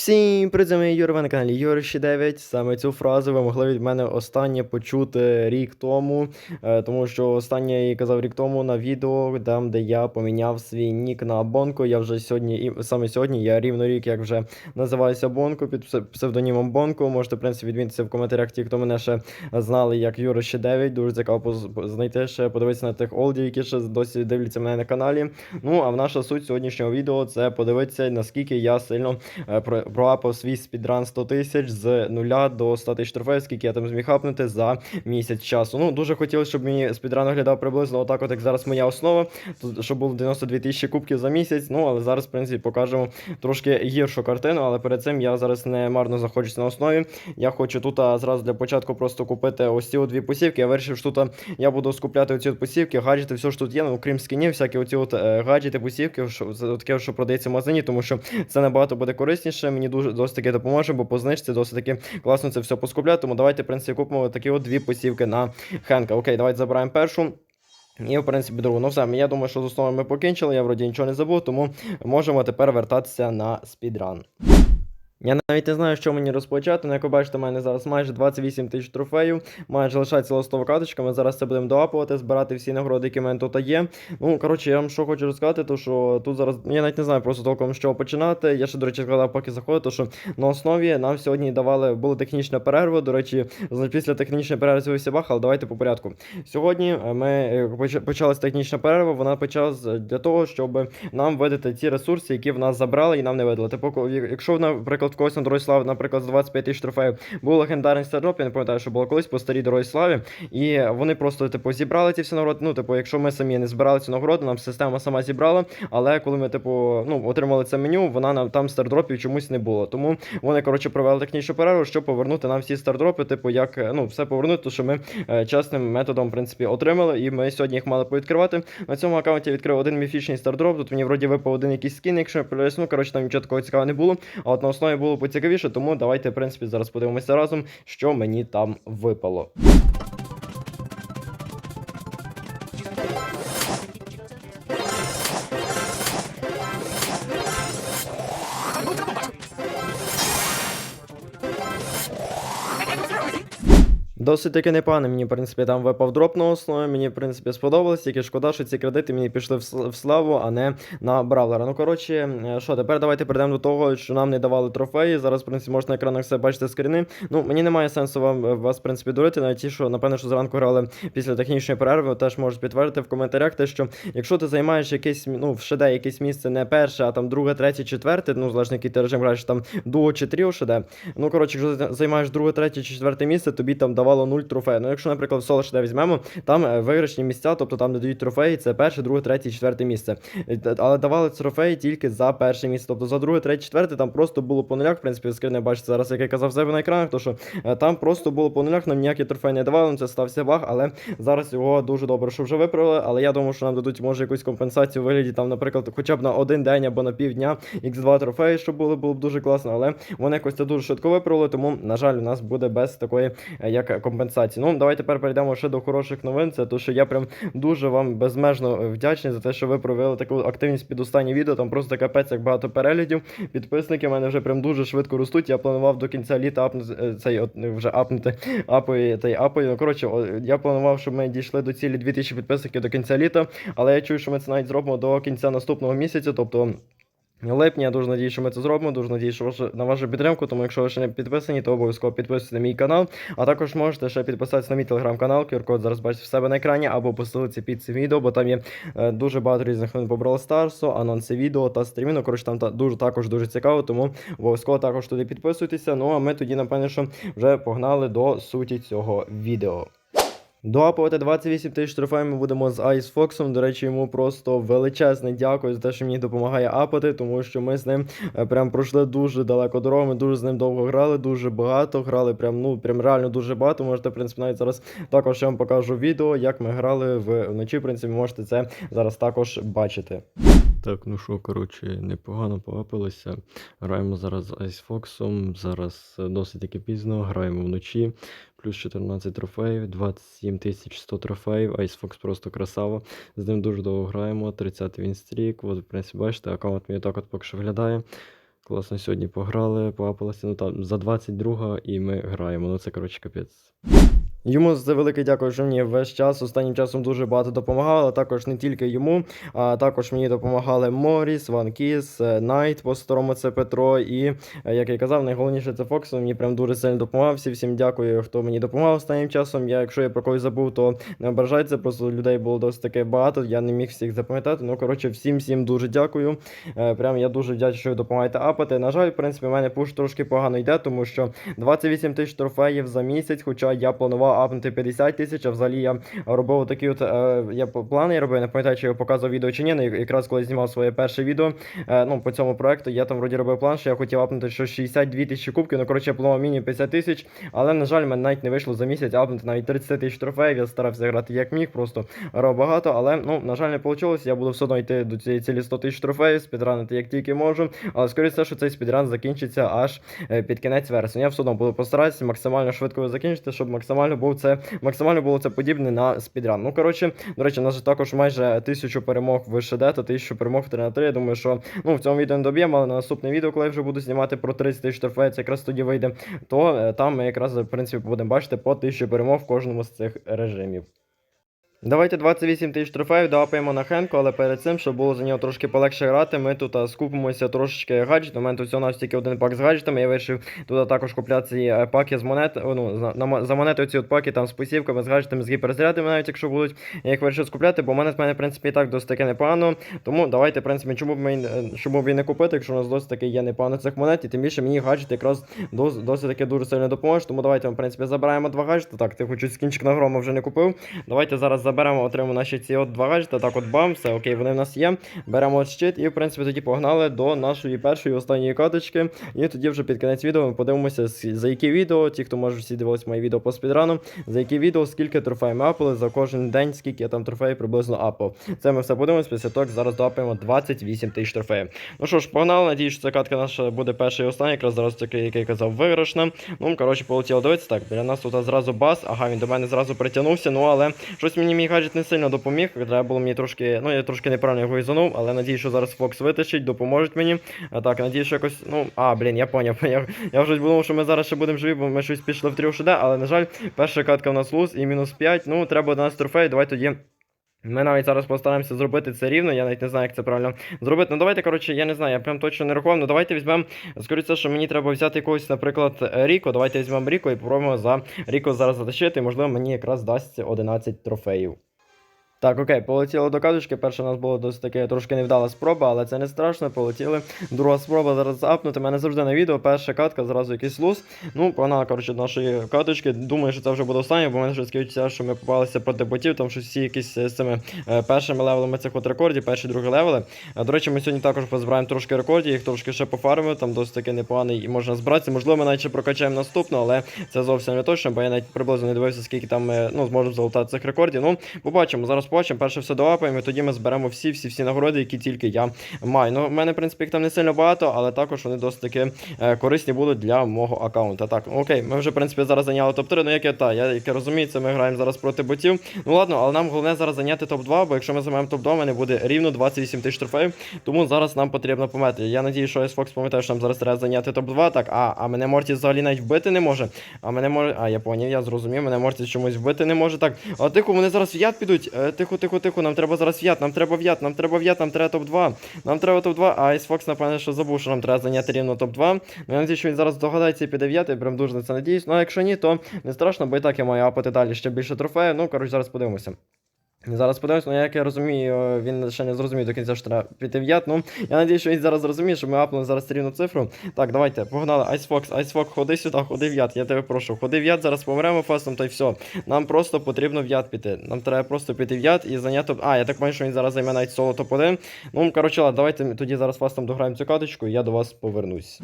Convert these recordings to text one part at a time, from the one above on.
Всім вами Юра, ви на каналі Юриші 9. Саме цю фразу ви могли від мене останнє почути рік тому, е, тому що останнє я її казав рік тому на відео, там, де я поміняв свій нік на Бонко. Я вже сьогодні, і саме сьогодні, я рівно рік, як вже називаюся Бонко під псевдонімом Бонко. Можете, в принципі, відмітитися в коментарях ті, хто мене ще знали як Юриші 9. Дуже цікаво знайти ще, подивитися на тих олдів, які ще досі дивляться мене на каналі. Ну, а в наша суть сьогоднішнього відео це подивитися, наскільки я сильно е, про- проапав свій спідран 100 тисяч з нуля до 100 тисяч трофеїв, скільки я там зміг хапнути за місяць часу. Ну, дуже хотілося, щоб мені спідран виглядав приблизно отак, от як зараз моя основа, тут, щоб було 92 тисячі кубків за місяць. Ну, але зараз, в принципі, покажемо трошки гіршу картину, але перед цим я зараз не марно знаходжусь на основі. Я хочу тут зразу для початку просто купити ось ці от дві посівки. Я вирішив, що тут я буду скупляти оці от посівки, гаджети, все, що тут є, ну, крім скінів, всякі оці от е, гаджети, посівки, що, таке, що продається в магазині, тому що це набагато буде корисніше. Мені дуже досить таки допоможе, бо по знижці досить таки класно це все поскупляти. Тому давайте, в принципі, купимо такі от дві посівки на Хенка. Окей, давайте забираємо першу. І, в принципі, другу. Ну все, я думаю, що з основами ми покінчили, я вроді нічого не забув, тому можемо тепер вертатися на спідран. Я навіть не знаю, що мені розпочати. Ну, як ви бачите, у мене зараз майже 28 тисяч трофеїв, майже лишається листова карточка. Ми зараз це будемо доапувати, збирати всі нагороди, які в мене тут є. Ну, коротше, я вам що хочу розказати, то що тут зараз я навіть не знаю просто толком з чого починати. Я ще, до речі, сказав, поки заходив, то що на основі нам сьогодні давали була технічна перерва. До речі, після технічної перерви з'явився бах, але давайте по порядку. Сьогодні е, ми е, поч- почалась технічна перерва. Вона почалась для того, щоб нам видати ті ресурси, які в нас забрали і нам не видали. Типу, якщо, наприклад, в когось на дорозі слави, наприклад, з 25 тисяч трофеїв був легендарний стардроп, я не пам'ятаю, що було колись по старій дорозі славі, і вони просто, типу, зібрали ці всі нагороди. Ну, типу, якщо ми самі не збирали цю нагороду, нам система сама зібрала. Але коли ми, типу, ну, отримали це меню, вона нам там стардропів чомусь не було. Тому вони, коротше, провели технічну перерву, щоб повернути нам всі стардропи, типу, як е, ну, все повернути, то що ми е, чесним методом, в принципі, отримали, і ми сьогодні їх мали повідкривати. На цьому аккаунті відкрив один міфічний стардроп. Тут мені вроді випав один якийсь скін, якщо я помиляюсь. ну, коротше, там нічого такого цікавого не було. А от на основі було поцікавіше, тому давайте, в принципі, зараз подивимося разом, що мені там випало. Досить таки непогано, мені, в принципі, там випав дроп на основі, мені, в принципі, сподобалось, тільки шкода, що ці кредити мені пішли в славу, а не на бравлера. Ну, коротше, е, що, тепер давайте перейдемо до того, що нам не давали трофеї. Зараз, в принципі, можна на екранах все бачити скріни. Ну, мені немає сенсу вам е, вас, в принципі, дурити, навіть ті, що, напевно, що зранку грали після технічної перерви, теж можуть підтвердити в коментарях те, що якщо ти займаєш якесь, ну, в ШД якесь місце не перше, а там друге, третє, четверте, ну, залежно який ти режим граєш, там дуо чи тріо ШД, Ну, коротше, якщо ти займаєш друге, третє чи четверте місце, тобі там давало 0 трофеїв. Ну, якщо, наприклад, в соло ще візьмемо, там е, виграшні місця, тобто там, дають трофеї, це перше, друге, третє, четверте місце. Е, Але давали трофеї тільки за перше місце. Тобто за друге, третє, четверте там просто було по нулях. В принципі, скрини бачите зараз, як я казав себе на екранах, то що е, там просто було по нулях, нам ніякі трофеї не давали, ну, це стався баг, але зараз його дуже добре, що вже виправили. Але я думаю, що нам дадуть може якусь компенсацію у вигляді там, наприклад, хоча б на один день або на півдня X2 трофеї, щоб було, було б дуже класно, але вони якось це дуже швидко виправили, тому, на жаль, у нас буде без такої як компенсації. Ну, давайте тепер перейдемо ще до хороших новин. Це то, що я прям дуже вам безмежно вдячний за те, що ви провели таку активність під останні відео. Там просто капець, як багато переглядів. Підписники в мене вже прям дуже швидко ростуть. Я планував до кінця літа апнути е, цей от вже апнути апою та й апою. Ну, коротше, я планував, щоб ми дійшли до цілі 2000 підписників до кінця літа, але я чую, що ми це навіть зробимо до кінця наступного місяця, тобто. Липні, я дуже надію, що ми це зробимо. Дуже надію, що ваше, на вашу підтримку. Тому якщо ви ще не підписані, то обов'язково підписуйтесь на мій канал. А також можете ще підписатися на мій телеграм-канал, QR-код зараз бачите в себе на екрані, або посилитися під цим відео, бо там є е, дуже багато різних новин по Brawl Stars, анонси відео та стрімів. Ну, коротше, там та, дуже також дуже цікаво, тому обов'язково також туди підписуйтеся. Ну а ми тоді, напевне, що вже погнали до суті цього відео. Доапувати 28 тисяч трофеїв ми будемо з Ice Fox. До речі, йому просто величезне дякую за те, що мені допомагає апати, тому що ми з ним е, прям пройшли дуже далеко дорогу. Ми дуже з ним довго грали, дуже багато. Грали прям, ну, прям реально дуже багато. Можете, в принципі, навіть зараз також я вам покажу відео, як ми грали вночі. В принципі, можете це зараз також бачити. Так, ну що, коротше, непогано поапилося. Граємо зараз з Fox, зараз е, досить таки пізно, граємо вночі. Плюс 14 трофеїв, 27 100 трофеїв. Ice Fox просто красава. З ним дуже довго граємо. 30 він стрік. От, в принципі, бачите, аккаунт мій так от поки що виглядає. Класно сьогодні пограли, поапалося, ну там за 22 і ми граємо. Ну це коротше капець. Йому за велике дякую, що мені весь час останнім часом дуже багато допомагало. Також не тільки йому, а також мені допомагали Моріс, Ван Кіс, е, Найт по старому це Петро. І е, як я казав, найголовніше це Фокс. Мені прям дуже сильно допомагав. Всі всім дякую, хто мені допомагав останнім часом. Я, якщо я про когось забув, то не ображайте. Просто людей було досить таки багато. Я не міг всіх запам'ятати. Ну коротше, всім всім дуже дякую. Е, Прям я дуже вдячний, що ви допомагаєте апати. На жаль, в принципі, в мене пуш трошки погано йде, тому що 28 тисяч трофеїв за місяць, хоча я планував апнути 50 тисяч, а взагалі я робив такі от е, я плани я робив, не пам'ятаю, чи я показував відео чи ні, якраз коли знімав своє перше відео, е, ну, по цьому проекту, я там вроді робив план, що я хотів апнути що 62 тисячі кубків, ну, коротше, я планував мінімум 50 тисяч, але, на жаль, мене навіть не вийшло за місяць апнути навіть 30 тисяч трофеїв, я старався грати як міг, просто грав багато, але, ну, на жаль, не вийшло, я буду все одно йти до цієї цілі 100 тисяч трофеїв, спідранити як тільки можу, але, скоріше, що цей спідран закінчиться аж е, під кінець вересня. Я все одно буду постаратися максимально швидко закінчити, щоб максимально був це максимально було це подібне на спідран. Ну коротше, до речі, у нас також майже тисячу перемог в ШД та тисячу перемог в 3 на 3. Я думаю, що ну в цьому відео не доб'ємо, але на наступне відео, коли я вже буду знімати про 30 тисяч трофеїв, якраз тоді вийде, то е, там ми якраз в принципі будемо бачити по тисячі перемог в кожному з цих режимів. Давайте 28 тисяч трофеїв доапаємо на Хенку, але перед цим, щоб було за нього трошки полегше грати, ми тут а, скупимося трошечки гаджет. У мене тут всього нас тільки один пак з гаджетами. Я вирішив тут також купляти ці е, паки з монет. Ну, за, за монети ці от паки там з посівками, з гаджетами, з гіперзарядами, навіть якщо будуть. Я їх вирішив скупляти, бо монет в мене, в принципі, і так досить таки непогано. Тому давайте, в принципі, чому б ми чому б і не купити, якщо у нас досить таки є непогано цих монет, і тим більше мені гаджет якраз дос, досить таки дуже сильно допоможе. Тому давайте, в принципі, забираємо два гаджети. Так, ти хоч скінчик на грома вже не купив. Давайте зараз заберемо, отримаємо наші ці от два гаджети. Так, от бам, все окей, вони в нас є. Беремо от щит і, в принципі, тоді погнали до нашої першої останньої каточки. І тоді вже під кінець відео ми подивимося, за які відео, ті, хто може всі дивились мої відео по спідрану, за які відео, скільки трофеїв ми апали за кожен день, скільки я там трофеїв приблизно апав. Це ми все подивимося, після того, як зараз доапаємо 28 тисяч трофеїв. Ну що ж, погнали, надіюсь, що ця катка наша буде перша і остання, якраз зараз таки, як я казав, виграшна. Ну, коротше, полетіло дивитися. Так, біля нас тут зразу бас. Ага, він до мене зразу притягнувся. Ну, але щось мені мій гаджет не сильно допоміг. Треба було мені трошки. Ну, я трошки неправильно його ізонув, але надію, що зараз Фокс витащить, допоможуть мені. А так, надію, що якось. Ну, а, блін, я поняв. Я, я вже думав, що ми зараз ще будемо живі, бо ми щось пішли в трьох ШД, але, на жаль, перша катка в нас луз і мінус 5. Ну, треба 11 трофеїв. Давай тоді. Ми навіть зараз постараємося зробити це рівно, я навіть не знаю, як це правильно зробити. Ну давайте, коротше, я не знаю, я прям точно не рахував. Ну давайте візьмемо, скоріше, що мені треба взяти якогось, наприклад, Ріко. Давайте візьмемо Ріко і попробуємо за Ріко зараз затащити. Можливо, мені якраз дасть 11 трофеїв. Так, окей, полетіло до каточки. Перша у нас була досить таки трошки невдала спроба, але це не страшно, полетіли. Друга спроба зараз апнути. Мене завжди на відео. Перша катка, зразу якийсь луз. Ну, погнала, коротше, нашої каточки. Думаю, що це вже буде останнє, бо мене вже таке що ми попалися проти ботів, там що всі якісь е, з цими е, першими левелами цих от рекордів, перші другі левели. А, до речі, ми сьогодні також позбираємо трошки рекордів, їх трошки ще пофармимо, там досить таки непоганий і можна збиратися. Можливо, ми навіть ще прокачаємо наступну, але це зовсім не точно, бо я навіть приблизно не дивився, скільки там ми ну, зможемо залутати цих рекордів. Ну, побачимо, зараз побачимо. Перше все долапаємо, і тоді ми зберемо всі, всі, всі нагороди, які тільки я маю. Ну, в мене, в принципі, їх там не сильно багато, але також вони досить таки е, корисні будуть для мого аккаунта. Так, окей, ми вже, в принципі, зараз зайняли топ-3. Ну, як я та, я як я розумію, це ми граємо зараз проти ботів. Ну ладно, але нам головне зараз зайняти топ-2, бо якщо ми займемо топ-2, в мене буде рівно 28 тисяч трофеїв. Тому зараз нам потрібно помити. Я надію, що Xbox пам'ятає, що нам зараз треба зайняти топ-2. Так, а, а мене Мортіс взагалі навіть вбити не може. А мене може. А, я поняв, я зрозумів, мене Мортіс чомусь вбити не може. Так, а тихо, вони зараз в яд підуть. Тихо, тихо, тихо, нам треба зараз в'ят, нам треба в'ят, нам треба в'ят, нам треба топ-2. Нам треба топ-2, а Xbox, напевно, що забув, що нам треба зайняти рівно топ-2. Ну, я надію, що він зараз догадається і піде в'ят, я прям дуже на це надіюсь. Ну, а якщо ні, то не страшно, бо і так я маю апати далі ще більше трофеїв. Ну, коротше, зараз подивимося. Зараз подивимось, ну як я розумію, е, він ще не зрозумів до кінця, що треба піти в яд. Ну, я надію, що він зараз зрозуміє, що ми апнули зараз рівну цифру. Так, давайте, погнали. Icebox, Icebox, ходи сюди, ходи в яд, я тебе прошу. Ходи в яд, зараз помремо фастом, та й все. Нам просто потрібно в яд піти. Нам треба просто піти в яд і зайняти. А, я так бачу, що він зараз займе навіть соло топ-1. Ну, коротше, ладно, давайте тоді зараз фастом дограємо цю каточку, і я до вас повернусь.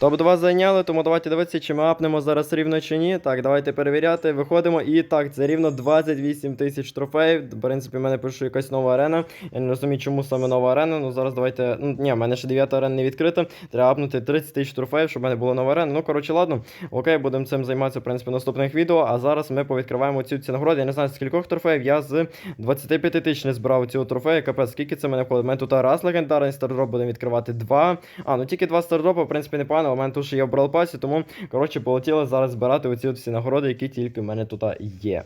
Топ-2 зайняли, тому давайте дивитися, чи ми апнемо зараз рівно чи ні. Так, давайте перевіряти, виходимо. І так, це рівно 28 тисяч трофеїв. В принципі, в мене пише якась нова арена. Я не розумію, чому саме нова арена. Ну зараз давайте. Ну, ні, в мене ще 9 арена не відкрита. Треба апнути 30 тисяч трофеїв, щоб в мене була нова арена. Ну, коротше, ладно. Окей, будемо цим займатися, в принципі, в наступних відео. А зараз ми повідкриваємо ці ці нагороди. Я не знаю, скількох трофеїв. Я з 25 тисяч не збирав цього трофею. Капець, скільки це мене входить? У мене тут раз легендарний стардроп, будемо відкривати два. А, ну тільки два стардропа, в принципі, непогано. але У мене тут ще є в бралпасі, тому коротше полетіли зараз збирати оці от всі нагороди, які тільки в мене тут є.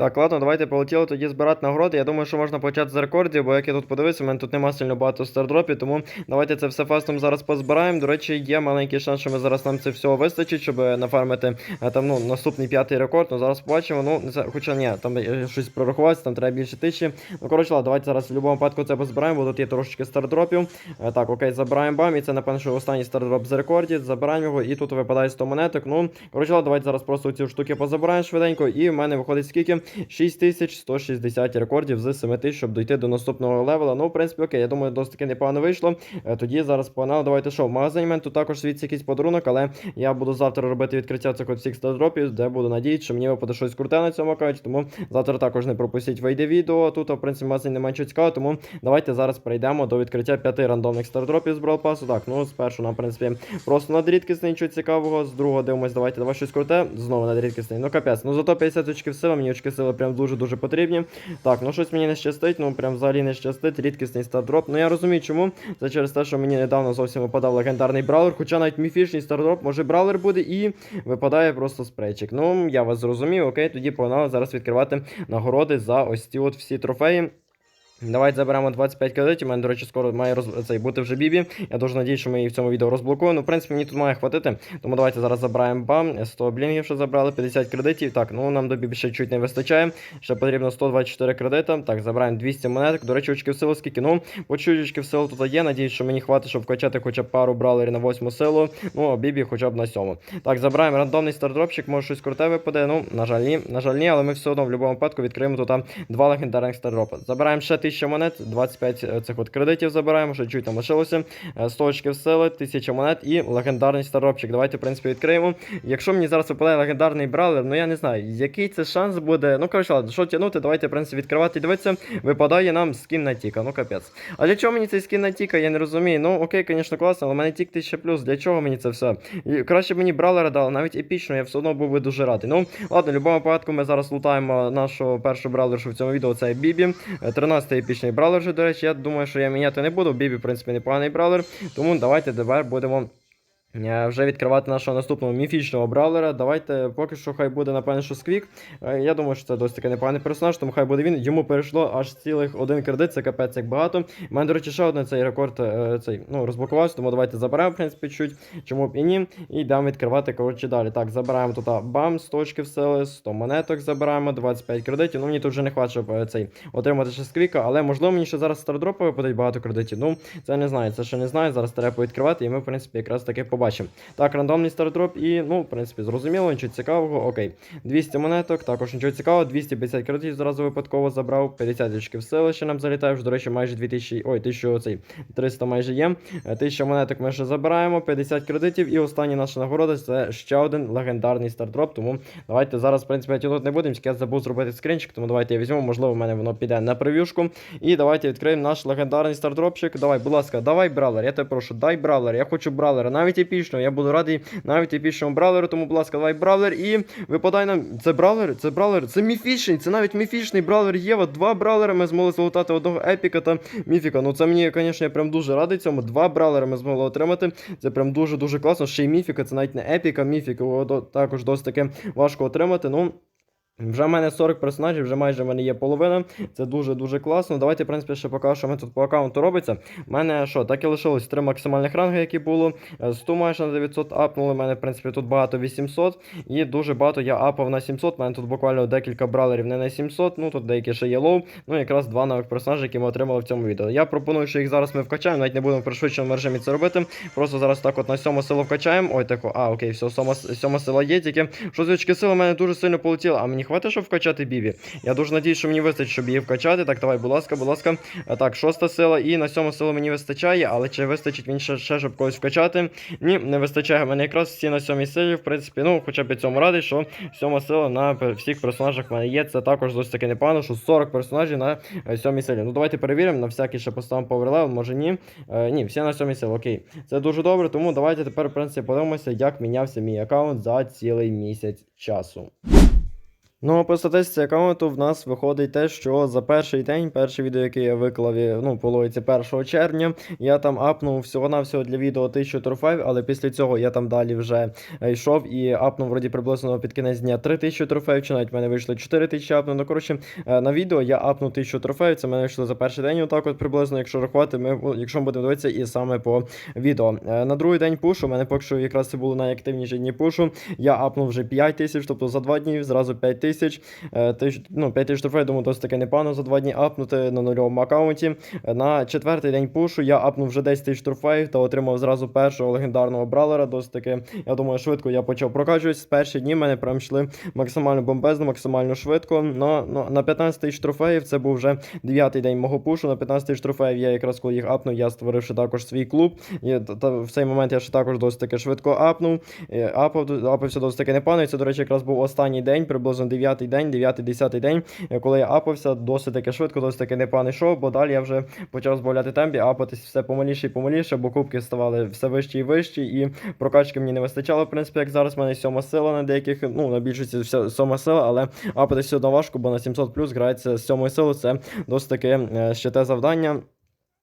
Так, ладно, давайте полетіли тоді збирати нагороди. Я думаю, що можна почати з рекордів, бо як я тут подивився, у мене тут нема сильно багато стардропів, тому давайте це все фастом зараз позбираємо. До речі, є маленький шанс, що ми зараз нам це всього вистачить, щоб нафармити е, там ну, наступний п'ятий рекорд. Ну зараз побачимо. Ну, знаю, хоча ні, там е, щось прорахуватися, там треба більше тисячі. Ну, коротше, ладно, давайте зараз в будь-якому випадку це позбираємо, бо тут є трошечки стардропів. Е, Так, окей, забираємо бам. І це, напевно, що останній стардроп з рекордів. Забираємо його, і тут випадає 100 монеток. Ну, коротше, ладно, давайте зараз просто ці штуки позабираємо швиденько. І в мене виходить скільки? 6160 рекордів з 7000, щоб дойти до наступного левела. Ну, в принципі, окей, я думаю, досить таки непогано вийшло. Е, Тоді зараз погнали. Давайте що, в мене тут також світиться якийсь подарунок, але я буду завтра робити відкриття цих всіх стардропів, де буду надіятися, що мені випаде щось круте на цьому аккаунті. Тому завтра також не пропустіть вийде відео. Тут, в принципі, в магазині немає нічого цікавого, тому давайте зараз перейдемо до відкриття п'яти рандомних стардропів з Pass. Так, ну спершу нам, в принципі, просто надрідкісний нічого цікавого. З другого дивимось, давайте давай щось круте. Знову надрідкісний. Ну капець. Ну зато 50 очків сили, мені очки сили прям дуже-дуже потрібні. Так, ну щось мені не щастить, ну прям взагалі не щастить. Рідкісний стардроп. Ну я розумію, чому. Це через те, що мені недавно зовсім випадав легендарний браулер, хоча навіть міфічний стардроп, може браулер буде і випадає просто спрейчик. Ну, я вас зрозумів, окей, тоді погнали зараз відкривати нагороди за ось ці от всі трофеї. Давайте заберемо 25 кредитів. У мене, до речі, скоро має роз... цей бути вже бібі. Я дуже надіюсь, що ми її в цьому відео розблокуємо. Ну, в принципі, мені тут має хватити. Тому давайте зараз забираємо бам. 100 блінгів, що забрали, 50 кредитів. Так, ну нам до бібі ще чуть не вистачає. Ще потрібно 124 кредита. Так, забираємо 200 монеток. До речі, очки в силу скільки. Ну, очки в силу тут є. Надіюсь, що мені хватить, щоб вкачати хоча б пару бралерів на 8 силу. Ну, а бібі хоча б на 7. Так, забираємо рандомний стардропчик, може щось круте випаде. Ну, на жаль, ні. На жаль, ні, але ми все одно в будь-якому випадку відкриємо тут два легендарних стардропа. Забираємо ще 1000 монет, 25 цих от кредитів забираємо, що чуть там лишилося. Е, 100 очків сили, 1000 монет і легендарний стардропчик. Давайте, в принципі, відкриємо. Якщо мені зараз випадає легендарний бралер, ну я не знаю, який це шанс буде. Ну, коротше, ладно, що тягнути, давайте, в принципі, відкривати і дивитися. Випадає нам скін на Тіка, ну капець. А для чого мені цей скін на Тіка, я не розумію. Ну, окей, звісно, класно, але в мене Тік 1000 плюс. Для чого мені це все? І краще б мені бралера дали, навіть епічно, я все одно був би дуже радий. Ну, ладно, в будь-якому випадку ми зараз лутаємо нашого першого бралершу в цьому відео, це Бібі. 13-й епічний бралер, вже, до речі, я думаю, що я міняти не буду. Бібі, в принципі, непоганий бралер. Тому давайте тепер будемо. Е, Вже відкривати нашого наступного міфічного браулера. Давайте поки що хай буде, напевно, що сквік. Е, Я думаю, що це досить таки непоганий персонаж, тому хай буде він. Йому перейшло аж цілих один кредит, це капець як багато. У мене, до речі, ще один цей рекорд е, цей, ну, розблокувався, тому давайте заберемо, в принципі, чуть. Чому б і ні. І йдемо відкривати, коротше, далі. Так, забираємо тут бам, 100 очків сили, 100 монеток забираємо, 25 кредитів. Ну, мені тут вже не хватить, цей отримати ще сквіка, але можливо мені ще зараз стардропи випадуть багато кредитів. Ну, це не знаю, це ще не знаю. Зараз треба відкривати, і ми, в принципі, якраз таки побачимо. Так, рандомний стардроп, і, ну, в принципі, зрозуміло, нічого цікавого. Окей. 200 монеток, також нічого цікавого, 250 кредитів зразу випадково забрав, 50 очків сили ще нам залітає, вже, до речі, майже 2000, ой, 1000, цей, 300 майже є. Е, 1000 монеток ми ще забираємо, 50 кредитів, і остання наша нагорода це ще один легендарний стардроп, тому давайте зараз, в принципі, тягнути не будемо, я забув зробити скринчик, тому давайте я візьму, можливо, в мене воно піде на прев'юшку. І давайте відкриємо наш легендарний стардропчик. Давай, будь ласка, давай бравлер, я тебе прошу, дай бравлер, я хочу бравлера, навіть епічного, я буду радий навіть епічному бравлеру, тому, будь ласка, давай бравлер і випадай нам. Це бравлер, це бравлер, це міфічний, це навіть міфічний бравлер Єва. Два бравлера ми змогли залутати одного епіка та міфіка. Ну це мені, звісно, я прям дуже радий цьому. Два бравлера ми змогли отримати. Це прям дуже-дуже класно. Ще й міфіка, це навіть не епіка, міфіка. Також досить таке важко отримати. Ну. Вже в мене 40 персонажів, вже майже в мене є половина. Це дуже-дуже класно. Давайте, в принципі, ще покажу, що ми тут по аккаунту робиться. У мене що, так і лишилось три максимальних ранги, які було. Е, 100 майже на 900 апнули. У мене, в принципі, тут багато 800. І дуже багато я апав на 700. У мене тут буквально декілька бралерів не на 700. Ну тут деякі ще є лоу. Ну якраз два нових персонажі, які ми отримали в цьому відео. Я пропоную, що їх зараз ми вкачаємо. Навіть не будемо в пришвидшеному режимі це робити. Просто зараз так от на сьому силу вкачаємо. Ой, тако, а, окей, все, сьома, сьома сила є, тільки що з очки сили в мене дуже сильно полетіло, а мені хватить, щоб вкачати Бібі? Я дуже надіюсь, що мені вистачить, щоб її вкачати. Так, давай, будь ласка, будь ласка. Е, Так, шоста сила і на сьому силу мені вистачає, але чи вистачить він ще, ще щоб когось вкачати? Ні, не вистачає. У мене якраз всі на сьомій силі, в принципі, ну, хоча б цьому радий, що сьома сила на всіх персонажах в мене є. Це також досить таки непогано, що 40 персонажів на е, сьомій силі. Ну, давайте перевіримо, на всякий ще поставимо поверлевел, може ні. Е, ні, всі на сьомій силі, окей. Це дуже добре, тому давайте тепер, в принципі, подивимося, як мінявся мій аккаунт за цілий місяць часу. Ну, по статистиці аккаунту в нас виходить те, що за перший день, перше відео, яке я виклав, ну, по логіці 1 червня, я там апнув всього-навсього для відео 1000 трофеїв, але після цього я там далі вже е, йшов і апнув вроді приблизно під кінець дня 3000 трофеїв, чи навіть в мене вийшло 4000 апнув. Ну, коротше, е, на відео я апнув 1000 трофеїв, це в мене вийшло за перший день, отак от приблизно, якщо рахувати, ми, якщо ми будемо дивитися і саме по відео. Е, На другий день пушу, у мене поки що якраз це було найактивніші дні пушу, я апнув вже 5000, тобто за два дні зразу 5000. Е, тисяч, ну, 5 тисяч трофеїв, думаю, досить таки непогано за два дні апнути на нульовому аккаунті. Е, На четвертий день пушу я апнув вже 10 тисяч трофеїв та отримав зразу першого легендарного бралера. Досить таки, я думаю, швидко я почав прокачуватись. З перші дні мене прям йшли максимально бомбезно, максимально швидко. Но, но на 15 тисяч трофеїв це був вже дев'ятий день мого пушу. На 15 тисяч трофеїв я якраз коли їх апнув, я створив ще також свій клуб. І, та, в цей момент я ще також досить таки швидко апнув. Е, Апав, апався досить таки непогано. І це, до речі, якраз був останній день, приблизно 9 день, 9-10 день, е, коли я апався, досить таки швидко, досить таки непоганий шоу, бо далі я вже почав збавляти темпі, апатись все помаліше і помаліше, бо кубки ставали все вищі і вищі, і прокачки мені не вистачало, в принципі, як зараз в мене сьома сила на деяких, ну, на більшості вся сьома сила, але апатись все одно важко, бо на 700 плюс грається з сьомою силою, це досить таки е, ще те завдання.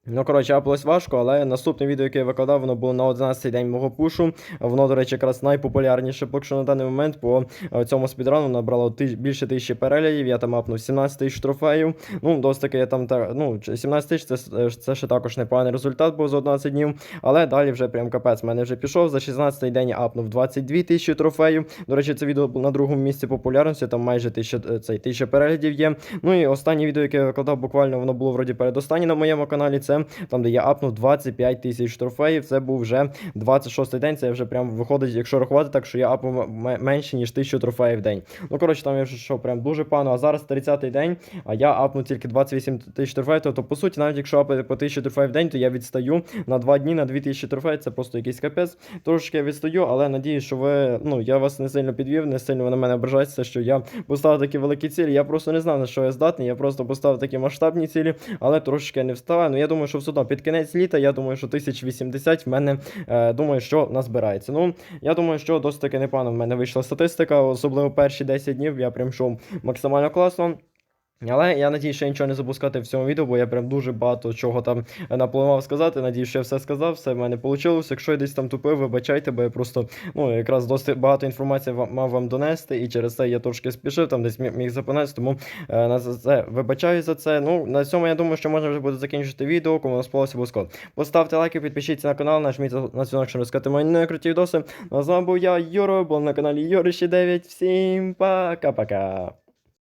Ну, коротше, апалось важко, але наступне відео, яке я викладав, воно було на 11 день мого пушу. Воно, до речі, якраз найпопулярніше поки що на даний момент по е, цьому спідрану набрало тиш- більше тисячі переглядів. Я там апнув 17 тисяч трофеїв. Ну, досить таки я там та, ну, 17 тисяч це, е, це ще також непоганий результат був за 11 днів. Але далі вже прям капець. мене вже пішов. За 16-й день апнув 22 тисячі трофеїв. До речі, це відео було на другому місці популярності, там майже тисяча, е, цей, тисяча переглядів є. Ну і останнє відео, яке я викладав, буквально воно було вроді передостаннє на моєму каналі. Це там, де я апнув 25 тисяч трофеїв. Це був вже 26-й день. Це вже прям виходить, якщо рахувати, так що я апнув менше, ніж 1000 трофеїв в день. Ну, коротше, там я вже що прям дуже пано. А зараз 30-й день, а я апнув тільки 28 тисяч трофеїв. Тобто, по суті, навіть якщо апати по 1000 трофеїв в день, то я відстаю на 2 дні на 2000 трофеїв. Це просто якийсь капець. Трошки я відстаю, але надіюсь, що ви, ну, я вас не сильно підвів, не сильно ви на мене ображаєтеся, що я поставив такі великі цілі. Я просто не знав, на що я здатний. Я просто поставив такі масштабні цілі, але трошки не вставаю. Ну, я думаю, що все одно під кінець літа, я думаю, що 1080 в мене, е, думаю, що назбирається. Ну, я думаю, що досить таки непогано в мене вийшла статистика, особливо перші 10 днів я прям йшов максимально класно. Але я надію, що я нічого не запускати в цьому відео, бо я прям дуже багато чого там напланував сказати. Надіюсь, що я все сказав, все в мене вийшло. Якщо я десь там тупив, вибачайте, бо я просто ну якраз досить багато інформації вам, мав вам донести, і через це я трошки спішив, там десь міг, запинатися, тому е, на це вибачаю за це. Ну на цьому я думаю, що можна вже буде закінчити відео. Кому сподобалося, обов'язково. Поставте лайки, підпишіться на канал, нажміть на дзвінок, щоб розказати мої нові круті відоси. Ну, а з вами був я, Юро, був на каналі Юрищі 9. Всім пока-пока.